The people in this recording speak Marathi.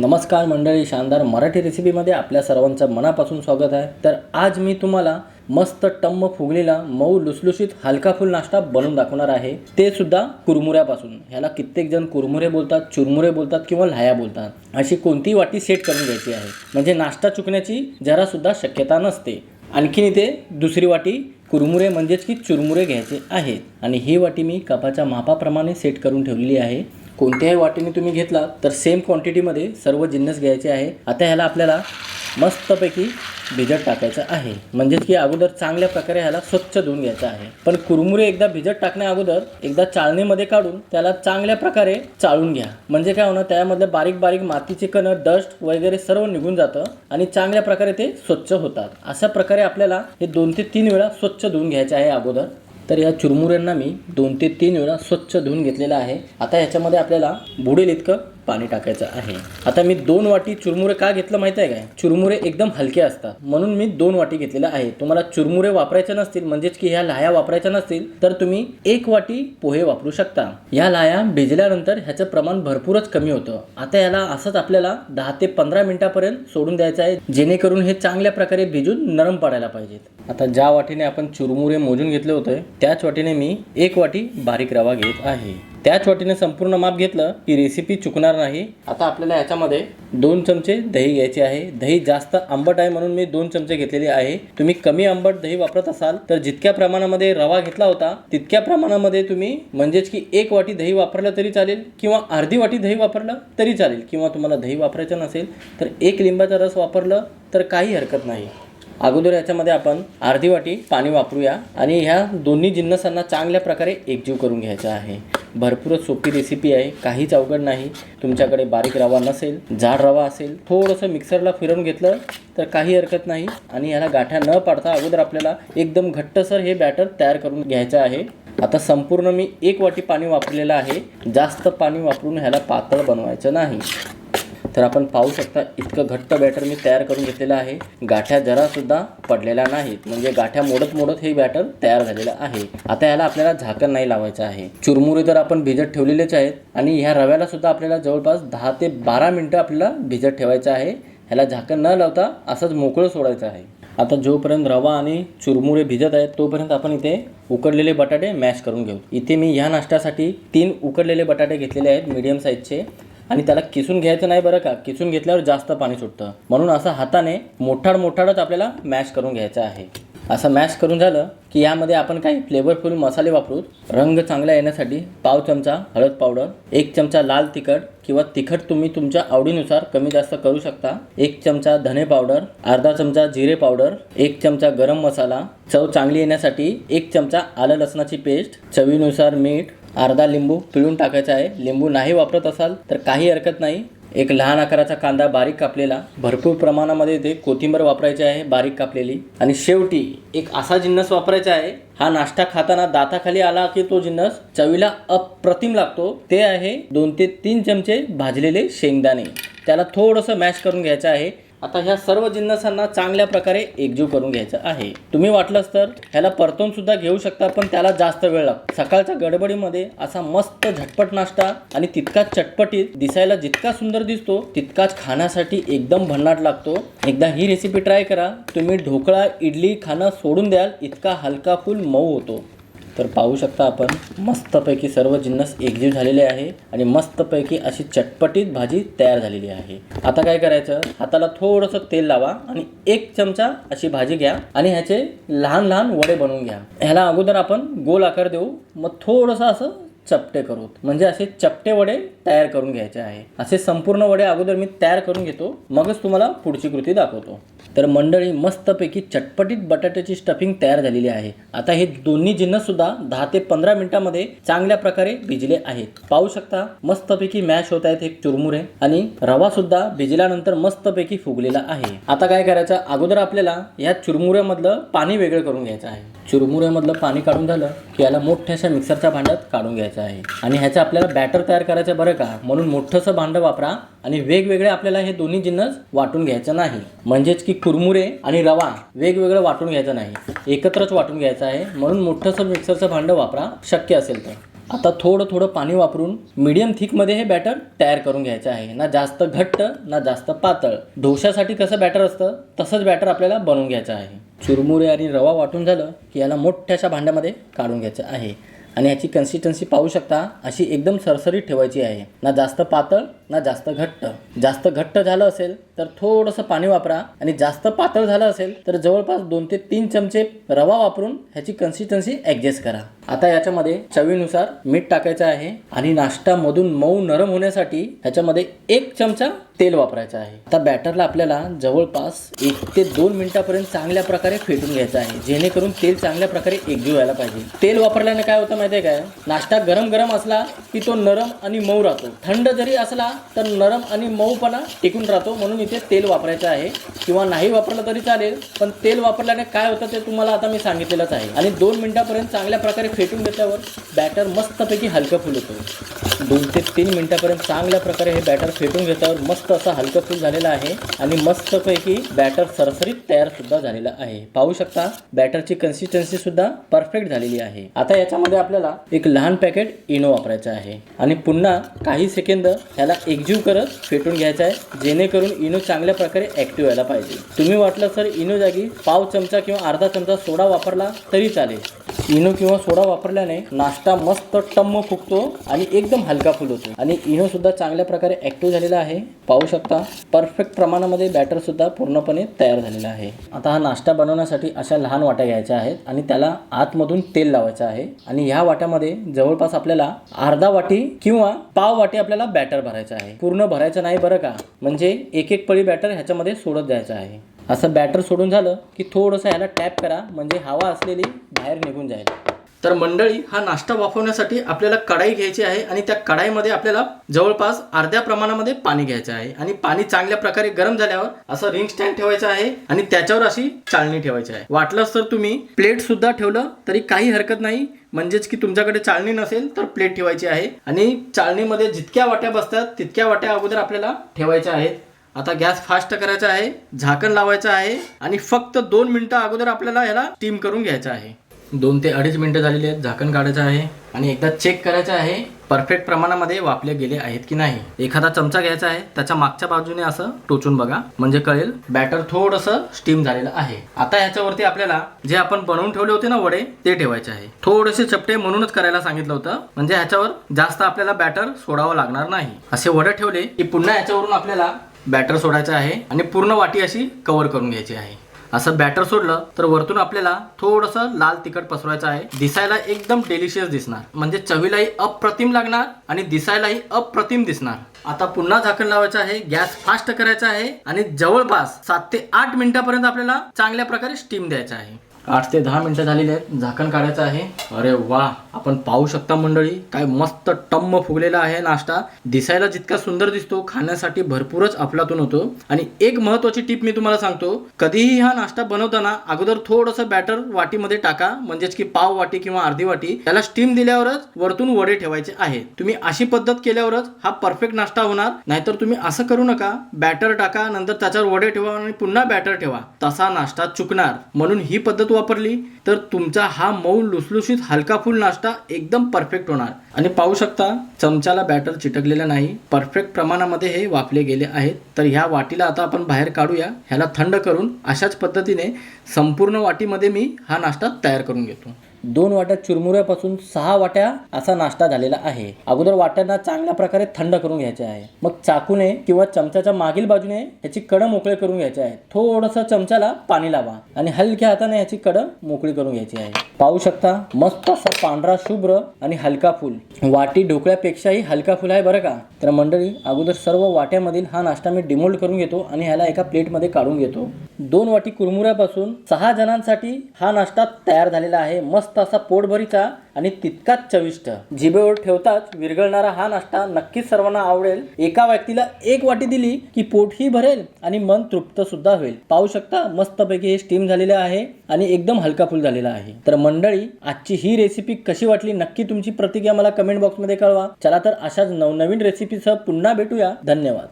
नमस्कार मंडळी शानदार मराठी रेसिपीमध्ये आपल्या सर्वांचं मनापासून स्वागत आहे. तर आज मी तुम्हाला मस्त टम्म फुगलेला मऊ लुसलुशीत हलका फुल नाश्ता बनवून दाखवणार आहे. ते सुद्धा कुरमुऱ्यापासून. ह्याला कित्येक जण कुरमुरे बोलतात चुरमुरे बोलतात किंवा लाया बोलतात. अशी कोणतीही वाटी सेट करून घ्यायची आहे. म्हणजे नाश्ता चुकण्याची जरासुद्धा शक्यता नसते. आणखीन इथे दुसरी वाटी कुरमुरे म्हणजेच की चुरमुरे घ्यायचे आहेत. आणि ही वाटी मी कपाच्या मापाप्रमाणे सेट करून ठेवलेली आहे. कोणत्याही वाटीने तुम्ही घेतला तर सेम क्वांटिटीमध्ये सर्व जिन्नस घ्यायचे आहे. आता ह्याला आपल्याला मस्तपैकी भिजत टाकायचं आहे. म्हणजेच की अगोदर चांगल्या प्रकारे ह्याला स्वच्छ धुवून घ्यायचं आहे. पण कुरमुरे एकदा भिजत टाकण्या अगोदर एकदा चाळणीमध्ये काढून त्याला चांगल्या प्रकारे चाळून घ्या. म्हणजे काय होणार त्यामध्ये बारीक बारीक मातीचे कण डस्ट वगैरे सर्व निघून जातं आणि चांगल्या प्रकारे ते स्वच्छ होतात. अशा प्रकारे आपल्याला हे दोन ते तीन वेळा स्वच्छ धुवून घ्यायचे आहे अगोदर. तर या चुरमुऱ्यांना मी दोन ते तीन वेळा स्वच्छ धुवून घेतलेलं आहे. आता ह्याच्यामध्ये आपल्याला बुडेल इतकं पाणी टाकायचं आहे. आता मी दोन वाटी चुरमुरे का घेतलं माहिती आहे काय? चुरमुरे एकदम हलके असतात. म्हणून मी दोन वाटी घेतलेल्या आहे तुम्हाला चुरमुरे वापरायचे नसतील म्हणजेच की ह्या लाया वापरायच्या नसतील तर तुम्ही एक वाटी पोहे वापरू शकता. ह्या लाया भिजल्यानंतर ह्याचं प्रमाण भरपूरच कमी होतं. आता याला असंच आपल्याला दहा ते पंधरा मिनिटापर्यंत सोडून द्यायचं आहे जेणेकरून हे चांगल्या प्रकारे भिजून नरम पडायला पाहिजेत. आता ज्या वाटीने आपण चुरमुरे मोजून घेतले होते त्याच वाटीने मी एक वाटी बारीक रवा घेत आहे. त्याच वाटीने संपूर्ण माप घेतलं की रेसिपी चुकणार नाही. आता आपल्याला याच्यामध्ये दोन चमचे दही घ्यायचे आहे. दही जास्त आंबट आहे म्हणून मी दोन चमचे घेतलेले आहे. तुम्ही कमी आंबट दही वापरत असाल तर जितक्या प्रमाणामध्ये रवा घेतला होता तितक्या प्रमाणामध्ये तुम्ही म्हणजेच की एक वाटी दही वापरलं तरी चालेल किंवा अर्धी वाटी दही वापरलं तरी चालेल किंवा तुम्हाला दही वापरायचं नसेल तर एक लिंबाचा रस वापरलं तर काही हरकत नाही. अगोदर याच्यामध्ये आपण अर्धी वाटी पाणी वापरूया आणि ह्या दोन्ही जिन्नसांना चांगल्या प्रकारे एकजीव करून घ्यायचा आहे. भरपूरच सोपी रेसिपी आहे. काहीच अवघड नाही. तुमच्याकडे बारीक रवा नसेल जाड रवा असेल थोडंसं मिक्सरला फिरवून घेतलं तर काही हरकत नाही आणि ह्याला गाठ्या न पाडता अगोदर आपल्याला एकदम घट्टसर हे बॅटर तयार करून घ्यायचं आहे. आता संपूर्ण मी एक वाटी पाणी वापरलेलं आहे. जास्त पाणी वापरून ह्याला पातळ बनवायचं नाही. तर आपण पाहू शकता इतकं घट्ट बॅटर मी तयार करून घेतलेलं आहे. गाठ्या जरासुद्धा पडलेल्या नाहीत. म्हणजे गाठ्या मोडत मोडत हे बॅटर तयार झालेलं आहे. आता याला आपल्याला झाकण नाही लावायचं आहे. चुरमुरे तर आपण भिजत ठेवलेलेच आहेत आणि ह्या रव्याला सुद्धा आपल्याला जवळपास दहा ते बारा मिनटं आपल्याला भिजत ठेवायचं आहे. ह्याला झाकण न लावता असंच मोकळं सोडायचं आहे. आता जोपर्यंत रवा आणि चुरमुरे भिजत आहेत तोपर्यंत आपण इथे उकडलेले बटाटे मॅश करून घेऊ. इथे मी ह्या नाश्त्यासाठी तीन उकडलेले बटाटे घेतलेले आहेत मीडियम साईजचे आणि त्याला किसून घ्यायचं नाही बरं का किसून घेतल्यावर जास्त पाणी सुटतं. म्हणून असं हाताने मोठाड मोठाडच आपल्याला मॅश करून घ्यायचं आहे. असं मॅश करून झालं की यामध्ये आपण काही फ्लेवरफुल मसाले वापरू. रंग चांगला येण्यासाठी पाव चमचा हळद पावडर एक चमचा लाल तिखट किंवा तिखट तुम्ही तुमच्या आवडीनुसार कमी जास्त करू शकता. एक चमचा धने पावडर अर्धा चमचा जिरे पावडर एक चमचा गरम मसाला. चव चांगली येण्यासाठी एक चमचा आलं लसणाची पेस्ट चवीनुसार मीठ अर्धा लिंबू पिळून टाकायचा आहे. लिंबू नाही वापरत असाल तर काही हरकत नाही. एक लहान आकाराचा कांदा बारीक कापलेला. भरपूर प्रमाणामध्ये ते कोथिंबर वापरायची आहे बारीक कापलेली. आणि शेवटी एक असा जिन्नस वापरायचा आहे. हा नाश्ता खाताना दाताखाली आला की तो जिन्नस चवीला अप्रतिम लागतो. ते आहे दोन ते तीन चमचे भाजलेले शेंगदाणे. त्याला थोडंसं मॅश करून घ्यायचं आहे. आता ह्या सर्व जिन्नसांना चांगल्या प्रकारे एकजीव करून घ्यायचं आहे. तुम्ही वाटलंच तर ह्याला परतून सुद्धा घेऊ शकता पण त्याला जास्त वेळ लागतो. सकाळच्या गडबडीमध्ये असा मस्त झटपट नाश्ता आणि तितकाच चटपटीत दिसायला जितका सुंदर दिसतो तितकाच खाण्यासाठी एकदम भन्नाट लागतो. एकदा ही रेसिपी ट्राय करा. तुम्ही ढोकळा इडली खाणं सोडून द्याल इतका हलका फुल मऊ होतो. तर पाहू शकता आपण मस्तपैकी सर्व जिन्नस एकजीव झालेले आहे आणि मस्तपैकी अशी चटपटीत भाजी तयार झालेली आहे. आता काय करायचं? हाताला थोडंसं तेल लावा आणि एक चमचा अशी भाजी घ्या आणि ह्याचे लहान लहान वडे बनवून घ्या. ह्याला अगोदर आपण गोल आकार देऊ. मग थोडंसं असं चपटे करू म्हणजे असे चपटे वडे तयार करून घ्यायचे आहे. असे संपूर्ण वडे अगोदर मी तयार करून घेतो मगच तुम्हाला पुढची कृती दाखवतो. तर मंडळी मस्तपैकी चटपटीत बटाट्याची स्टफिंग तयार झालेली आहे. आता हे दोन्ही जिन्नस सुद्धा दहा ते पंधरा मिनिटांमध्ये चांगल्या प्रकारे भिजले आहेत. पाहू शकता मस्तपैकी मॅश होत आहेत एक चुरमुरे आणि रवा सुद्धा भिजल्यानंतर मस्तपैकी फुगलेला आहे. आता काय करायचं? अगोदर आपल्याला या चुरमुऱ्यामधलं पाणी वेगळं करून घ्यायचं आहे. चुरमुऱ्यामधलं पाणी काढून झालं की याला मोठ्याशा मिक्सरच्या भांड्यात काढून घ्यायचं आहे. आणि ह्याचं आपल्याला बॅटर तयार करायचं बरं का? म्हणून मोठंसं भांडं वापरा आणि वेगवेगळे आपल्याला हे दोन्ही जिन्नस वाटून घ्यायचं नाही. म्हणजेच की कुरमुरे आणि रवा वेगवेगळं वाटून घ्यायचं नाही. एकत्रच वाटून घ्यायचं आहे. म्हणून मोठंसं मिक्सरचं भांडं वापरा. शक्य असेल तर. आता थोडं थोडं पाणी वापरून मीडियम थिकमध्ये हे बॅटर तयार करून घ्यायचं आहे. ना जास्त घट्ट ना जास्त पातळ. डोशासाठी कसं बॅटर असतं? तसंच बॅटर आपल्याला बनवून घ्यायचं आहे. चुरमुरे आणि रवा वाटून झालं की याला मोठ्याशा भांड्यामध्ये काढून घ्यायचं आहे. आणि याची कन्सिस्टन्सी पाहू शकता अशी एकदम सरसरीत ठेवायची आहे. ना जास्त पातळ ना जास्त घट्ट. जास्त घट्ट झालं असेल तर थोडंसं पाणी वापरा. आणि जास्त पातळ झालं असेल तर जवळपास दोन ते तीन चमचे रवा वापरून ह्याची कन्सिस्टन्सी ॲडजस्ट करा. आता याच्यामध्ये चवीनुसार मीठ टाकायचं आहे आणि नाश्तामधून मऊ नरम होण्यासाठी ह्याच्यामध्ये एक चमचा तेल वापरायचं आहे. आता बॅटरला आपल्याला जवळपास एक ते दोन मिनिटापर्यंत चांगल्या प्रकारे फेटून घ्यायचं आहे. जेणेकरून तेल चांगल्या प्रकारे एकजीव व्हायला पाहिजे. तेल वापरल्याने काय होतं माहिती आहे काय? नाश्ता गरम गरम असला की तो नरम आणि मऊ राहतो. थंड जरी असला तर नरम आणि मऊपणा टिकून राहतो. म्हणून इथे तेल वापरायचं आहे. किंवा नाही वापरलं तरी चालेल पण तेल वापरल्याने काय होतं ते तुम्हाला आता मी सांगितलेलंच आहे. आणि दोन मिनटापर्यंत चांगल्या प्रकारे फेटून घेतल्यावर बॅटर मस्तपैकी हलकं फुल होतं. दोन ते तीन मिनटापर्यंत चांगल्या प्रकारे हे बॅटर फेटून घेतल्यावर मस्त असं हलकं फुल झालेलं आहे. आणि मस्तपैकी बॅटर सरसरीत तयार सुद्धा झालेलं आहे. पाहू शकता बॅटरची कन्सिस्टन्सी सुद्धा परफेक्ट झालेली आहे. आता याच्यामध्ये आपल्याला एक लहान पॅकेट इनो वापरायचं आहे. आणि पुन्हा काही सेकंद ह्याला एकजीव करत फेटून घ्यायचा आहे जेणेकरून इनो चांगल्या प्रकारे ॲक्टिव्ह व्हायला पाहिजे. तुम्ही वाटलं तर इनो जागी पाव चमचा किंवा अर्धा चमचा सोडा वापरला तरी चालेल. इनो किंवा सोडा वापरल्याने नाश्ता मस्त टम्म फुगतो आणि एकदम हलका फुल होतो. आणि इनो सुद्धा चांगल्या प्रकारे ॲक्टिव्ह झालेला आहे. पाहू शकता परफेक्ट प्रमाणामध्ये बॅटर सुद्धा पूर्णपणे तयार झालेला आहे. आता हा नाश्ता बनवण्यासाठी अशा लहान वाट्या घ्यायच्या आहेत आणि त्याला आतमधून तेल लावायचं आहे. आणि ह्या वाट्यामध्ये जवळपास आपल्याला अर्धा वाटी किंवा पाव वाटी आपल्याला बॅटर भरायचं आहे. पूर्ण भरायचं नाही बरं का? म्हणजे एक एक पळी बॅटर ह्याच्यामध्ये सोडत जायचं आहे. असं बॅटर सोडून झालं की थोडंसं ह्याला टॅप करा. म्हणजे हवा असलेली बाहेर निघून जाईल. तर मंडळी हा नाश्ता वाफवण्यासाठी आपल्याला कढाई घ्यायची आहे आणि त्या कढाईमध्ये आपल्याला जवळपास अर्ध्या प्रमाणामध्ये पाणी घ्यायचं आहे. आणि पाणी चांगल्या प्रकारे गरम झाल्यावर असं रिंग स्टँड ठेवायचं आहे आणि त्याच्यावर अशी चाळणी ठेवायची आहे. वाटलंच तर तुम्ही प्लेट सुद्धा ठेवलं तरी काही हरकत नाही. म्हणजेच की तुमच्याकडे चाळणी नसेल तर प्लेट ठेवायची आहे. आणि चाळणीमध्ये जितक्या वाट्या बसतात तितक्या वाट्या अगोदर आपल्याला ठेवायच्या आहेत. आता गॅस फास्ट करायचा आहे झाकण लावायचं आहे आणि फक्त दोन मिनिटं अगोदर आपल्याला याला स्टीम करून घ्यायचं आहे. दोन ते अडीच मिनिटं झालेली आहेत. झाकण काढायचं आहे. आणि एकदा चेक करायचं आहे परफेक्ट प्रमाणामध्ये वापले गेले आहेत की नाही. एखादा चमचा घ्यायचा आहे त्याच्या मागच्या बाजूने असं टोचून बघा. म्हणजे कळेल बॅटर थोडंसं स्टीम झालेलं आहे. आता ह्याच्यावरती आपल्याला जे आपण बनवून ठेवले होते ना वडे ते ठेवायचे आहे. थोडेसे चपटे म्हणूनच करायला सांगितलं होतं. म्हणजे ह्याच्यावर जास्त आपल्याला बॅटर सोडावं लागणार नाही. असे वडे ठेवले की पुन्हा ह्याच्यावरून आपल्याला बॅटर सोडायचं आहे आणि पूर्ण वाटी अशी कव्हर करून घ्यायची आहे. असं बॅटर सोडलं तर वरतून आपल्याला थोडंसं लाल तिखट पसरवायचं आहे. दिसायला एकदम डेलिशियस दिसणार. म्हणजे चवीलाही अप्रतिम लागणार आणि दिसायलाही अप्रतिम दिसणार. आता पुन्हा झाकण लावायचं आहे. गॅस फास्ट करायचा आहे आणि जवळपास सात ते आठ मिनिटापर्यंत आपल्याला चांगल्या प्रकारे स्टीम द्यायचा आहे. आठ ते दहा मिनटं झालेली आहेत. झाकण काढायचं आहे. अरे वा आपण पाहू शकता मंडळी काय मस्त टम्म फुगलेला आहे नाश्ता. दिसायला जितका सुंदर दिसतो खाण्यासाठी भरपूरच अफलातून होतो. आणि एक महत्वाची टीप मी तुम्हाला सांगतो कधीही हा नाश्ता बनवताना अगोदर थोडंसं बॅटर वाटीमध्ये टाका. म्हणजेच की पाव वाटी किंवा अर्धी वाटी. त्याला स्टीम दिल्यावरच वरतून वडे ठेवायचे आहे तुम्ही अशी पद्धत केल्यावरच हा परफेक्ट नाश्ता होणार. नाहीतर तुम्ही असं करू नका बॅटर टाका नंतर त्याच्यावर वडे ठेवा आणि पुन्हा बॅटर ठेवा. तसा नाश्ता चुकणार. म्हणून ही पद्धत वापरली तर तुमचा हा मऊ लुसलुशीत हलका फुल नाश्ता एकदम परफेक्ट होणार. आणि पाहू शकता चमच्याला बॅटर चिटकलेलं नाही परफेक्ट प्रमाणामध्ये हे वापले गेले आहेत. तर ह्या वाटीला आता आपण बाहेर काढूया. ह्याला थंड करून अशाच पद्धतीने संपूर्ण वाटीमध्ये मी हा नाश्ता तयार करून घेतो. दोन वाट्या चुरमुऱ्यापासून सहा वाट्या असा नाश्ता झालेला आहे. अगोदर वाट्यांना चांगल्या प्रकारे थंड करून घ्यायचे आहे. मग चाकूने किंवा चमच्याच्या मागील बाजूने याची कडं मोकळे करून घ्यायचे आहे थोडंसं चमच्याला पाणी लावा आणि हलक्या हाताने याची कडं मोकळी करून घ्यायची आहे. पाहू शकता मस्त असा पांढरा शुभ्र आणि हलका फुल. वाटी ढोकळ्यापेक्षाही हलका फुल आहे बरं का? तर मंडळी अगोदर सर्व वाट्यामधील हा नाश्ता मी डिमोल्ड करून घेतो आणि ह्याला एका प्लेटमध्ये काढून घेतो. दोन वाटी कुरमुऱ्यापासून सहा जणांसाठी हा नाश्ता तयार झालेला आहे. मस्त असा पोटभरीचा आणि तितकाच चविष्ट. जिभेवर ठेवताच विरघळणारा हा नाश्ता नक्कीच सर्वांना आवडेल. एका व्यक्तीला एक वाटी दिली की पोटही भरेल आणि मन तृप्त सुद्धा होईल. पाहू शकता मस्तपैकी हे स्टीम झालेले आहे आणि एकदम हलका फुल झालेला आहे. तर मंडळी आजची ही रेसिपी कशी वाटली नक्की तुमची प्रतिक्रिया मला कमेंट बॉक्समध्ये कळवा. चला तर अशाच नवनवीन रेसिपीसह पुन्हा भेटूया. धन्यवाद.